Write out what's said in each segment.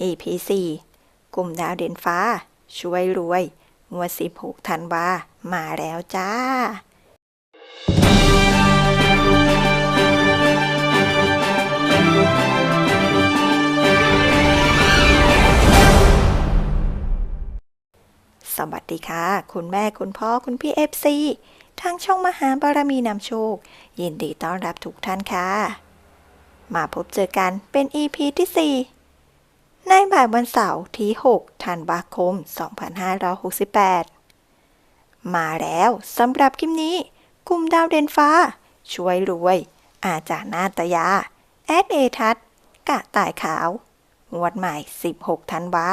EP 4กลุ่มดาวเด่นฟ้า ช่วยรวยงวด16ธันวา มาแล้วจ้าสวัสดีค่ะ คุณแม่คุณพ่อคุณพี่เอฟซีทางช่องมหาบารมีนำโชค ยินดีต้อนรับทุกท่านค่ะ มาพบเจอกันเป็น EP ที่ 4 ในบ่ายวันเสาร์ที่ 6 ธันวาคม 2568 มาแล้วสำหรับคลิปนี้ กลุ่มดาวเด่นฟ้า ช่วยรวย อาจารย์นาตยา แอดเอทัศกะต่ายขาวงวดใหม่ 16 ธันวา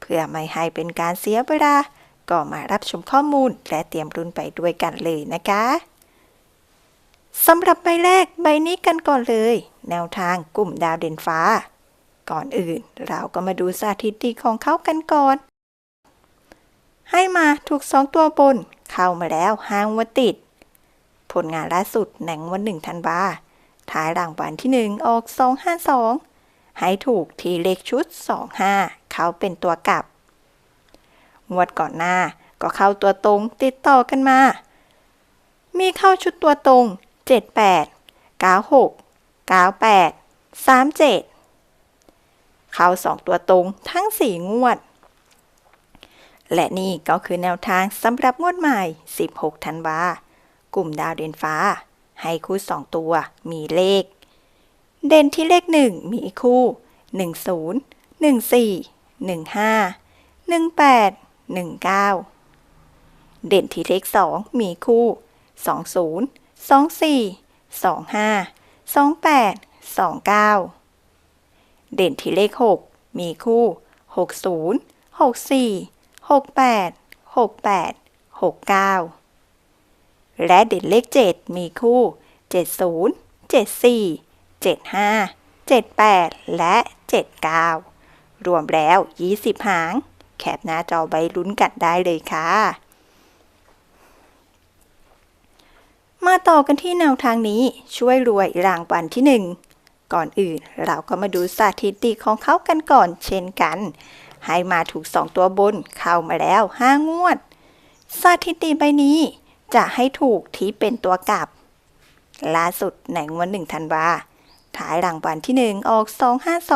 เพื่อไม่ให้เป็นการเสียเวลา ก็มารับชมข้อมูลและเตรียมรุ่นไปด้วยกันเลยนะคะสำหรับใบแรกใบนี้กันก่อนเลย แนวทางกลุ่มดาวเด่นฟ้า ก่อนอื่น เราก็มาดูสถิติของเขากันก่อน ให้มาถูกสองตัวบน เข้ามาแล้วห้างวันติด ผลงานล่าสุดแหน่งวันหนึ่งธันวาท้ายรางวัลที่หนึ่งออกสองห้าสองให้ถูกทีเลขชุด 25 เขาเป็นตัวกลับ งวดก่อนหน้าก็เข้าตัวตรงติดต่อกันมา มีเข้าชุดตัวตรง 78 96 98 37 เข้าสองตัวตรงทั้ง 4 งวด และนี่ก็คือแนวทางสำหรับงวดใหม่ 16 ธันวากลุ่มดาวเด่นฟ้า ให้คู่สองตัวมีเลข เด่นที่เลขหนึ่งมีคู่ 10 14 15 18 19 เด่นที่เลขสองมีคู่ 20 24 25 28 29 เด่นที่เลข 6 มีคู่ 60 64 68 68 69 และเด่นเลข 7 มีคู่ 70 74 75 78 และ 79 รวมแล้ว 20 หาง แคปหน้าจอใบลุ้นกันได้เลยค่ะ มาต่อกันที่แนวทางนี้ช่วยรวยรางวัลที่หนึ่ง ก่อนอื่น เราก็มาดูสถิติของเขากันก่อนเช่นกัน ให้มาถูกสองตัวบนเข้ามาแล้วห้างวด สถิติใบนี้จะให้ถูกที่เป็นตัวกลับ ล่าสุดแหนงวันหนึ่งธันวาท้ายรางวัลที่หนึ่งออก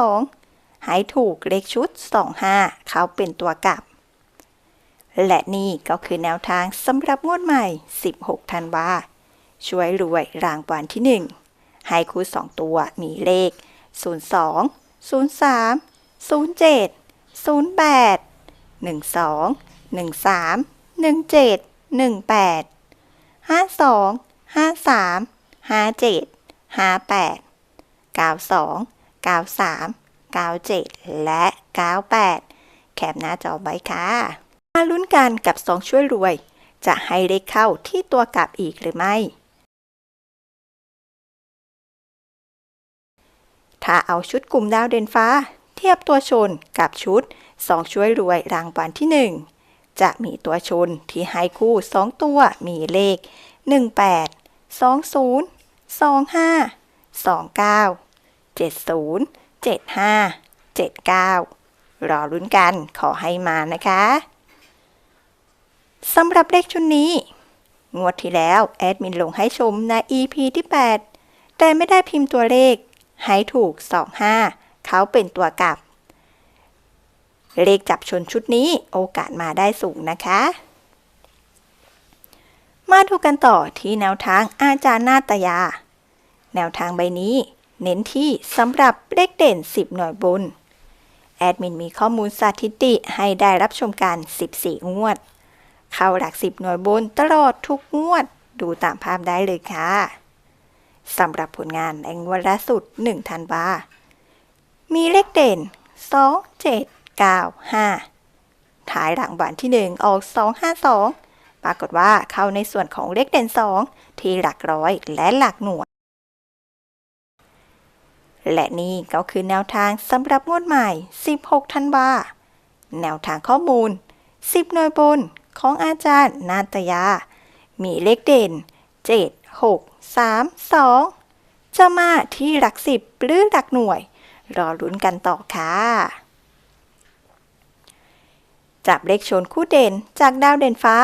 252 ให้ถูกเลขชุด 25 เขาเป็นตัวกลับ และนี่ก็คือแนวทางสำหรับงวดใหม่ 16 ธันวาช่วยรวยรางวัลที่ 1 ให้คู่2ตัวมีเลข 02 03 07 08 12 13 17 18 52 53 57 58 92 93 97 และ 98 แคปหน้าจอไว้ค่ะ มาลุ้นกันกับสองช่วยรวย จะให้เลขเข้าที่ตัวกลับอีกหรือไม่ ถ้าเอาชุดกลุ่มดาวเด่นฟ้า เทียบตัวชนกับชุดสองช่วยรวยรางวัลที่ 1 จะมีตัวชนที่ให้คู่ 2 ตัวมีเลข 18 20 25 29 70 75 79 รอลุ้นกันขอให้มานะคะสำหรับเลขชุดนี้ งวดที่แล้ว แอดมินลงให้ชมใน EP ที่ 8 แต่ไม่ได้พิมพ์ตัวเลข ให้ถูก 25 เขาเป็นตัวกลับ เลขจับชนชุดนี้โอกาสมาได้สูงนะคะ มาดูกันต่อที่แนวทางอาจารย์นาตยา แนวทางใบนี้ เน้นที่สำหรับเลขเด่น 10 หน่วยบนแอดมินมีข้อมูลสถิติให้ได้รับชมกัน 14 งวด เข้าหลัก 10 หน่วยบนตลอดทุกงวด ดูตามภาพได้เลยค่ะ สำหรับผลงานในงวดล่าสุด1ธันวา มีเลขเด่น 2 7 9 5 ท้ายรางวัลที่ 1 ออก 252 ปรากฏว่าเข้าในส่วนของเลขเด่น 2 ที่หลักร้อยและหลักหน่วย และนี่ก็คือแนวทางสำหรับงวดใหม่ 16 ธันวา แนวทางข้อมูล 10 หน่วยบนของอาจารย์นาตยา มีเลขเด่น 7 6 3 2 จะมาที่หลัก10หรือหลักหน่วย รอลุ้นกันต่อค่ะ จับเลขชนคู่เด่นจากดาวเด่นฟ้า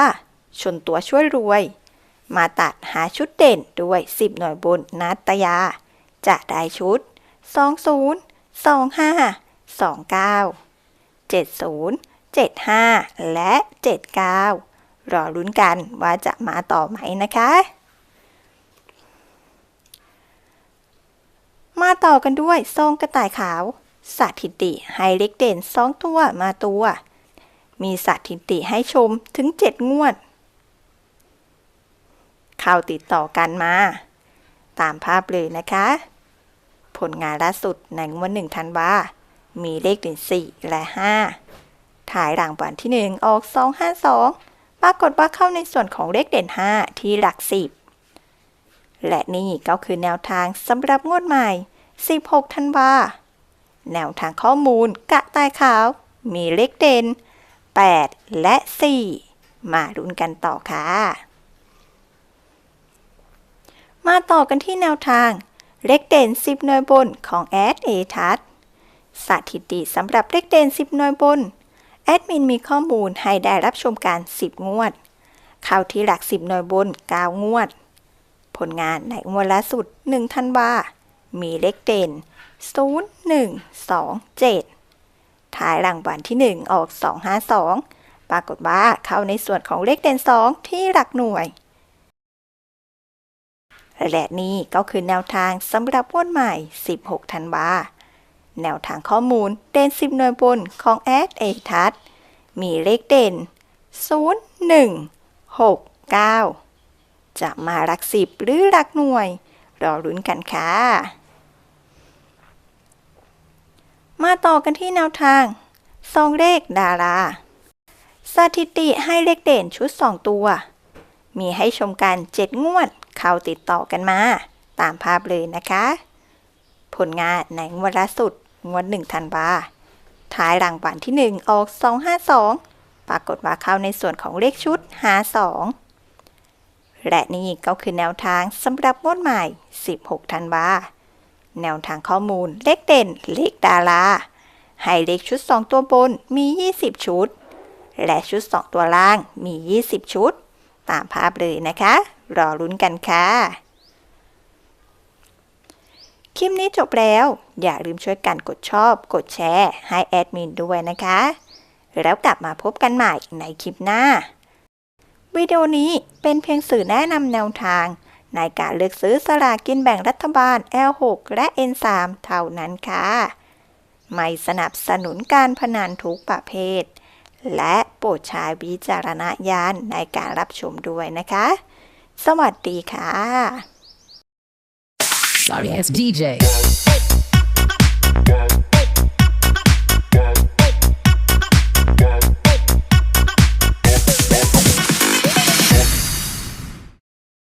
ชนตัวช่วยรวย มาตัดหาชุดเด่นด้วย 10 หน่วยบนนัตยา จะได้ชุด 20 25 29 70 75 และ 79 รอลุ้นกันว่าจะมาต่อไหมนะคะ มาต่อกันด้วยซองกระต่ายขาว สถิติให้เล็กเด่น2ตัวมาตัว มีสถิติให้ชมถึง 7 งวด เข้าติดต่อกันมา ตามภาพเลยนะคะ ผลงานล่าสุดในงวดหนึ่งธันวามีเลขเด่น4 และ 5 ถ่ายรางวัลที่ 1 ออก 252 ปรากฏว่าเข้าในส่วนของเลขเด่น 5 ที่หลัก 10 และนี่ก็คือแนวทางสำหรับงวดใหม่ 16 ธันวา แนวทางข้อมูลกะตายขาว มีเลขเด่น 8 และ 4 มาลุ้นกันต่อค่ะ มาต่อกันที่แนวทาง เลขเด่น 10 หน่วยบนของแอดเอทัศสถิติสำหรับเลขเด่น 10 หน่วยบน แอดมินมีข้อมูลให้ได้รับชมการ 10 งวด เข้าที่หลัก 10 หน่วยบน 9 งวด ผลงานในงวดล่าสุด1ธันวามีเลขเด่น 0 1 2 7 ท้ายรางวัลที่ 1 ออก 252 ปรากฏว่าเข้าในส่วนของเลขเด่น 2 ที่หลักหน่วย และนี่ก็คือแนวทางสำหรับงวดใหม่ 16 ธันวาแนวทางข้อมูลเด่น 10 หน่วยบนของแอดเอทัศมีเลขเด่น 0 1 6 9 จะมาหลักสิบหรือหลักหน่วย รอลุ้นกันค่ะ มาต่อกันที่แนวทางซองเลขดาราสถิติให้เลขเด่นชุด 2 ตัว มีให้ชมกัน 7 งวด เข้าติดต่อกันมา ตามภาพเลยนะคะ ผลงานในงวดล่าสุด งวด1ธันวาท้ายรางวัลที่ 1 ออก 252 ปรากฏว่าเข้าในส่วนของเลขชุดหา2 และนี่ก็คือแนวทางสำหรับงวดใหม่ 16 ธันวา แนวทางข้อมูล เลขเด่น เลขดารา ให้เลขชุด 2 ตัวบนมี 20 ชุด และชุด 2 ตัวล่างมี 20 ชุด ตามภาพเลยนะคะ รอลุ้นกันค่ะ คลิปนี้จบแล้ว อย่าลืมช่วยกันกดชอบ กดแชร์ ให้แอดมินด้วยนะคะ แล้วกลับมาพบกันใหม่ในคลิปหน้า วิดีโอนี้เป็นเพียงสื่อแนะนำแนวทาง ในการเลือกซื้อสลากกินแบ่งรัฐบาล L6 และ N3 เท่านั้นค่ะ ไม่สนับสนุนการพนันทุกประเภท และโปรดใช้วิจารณญาณในการรับชมด้วยนะคะ สวัสดีค่ะ Sorry ass DJ.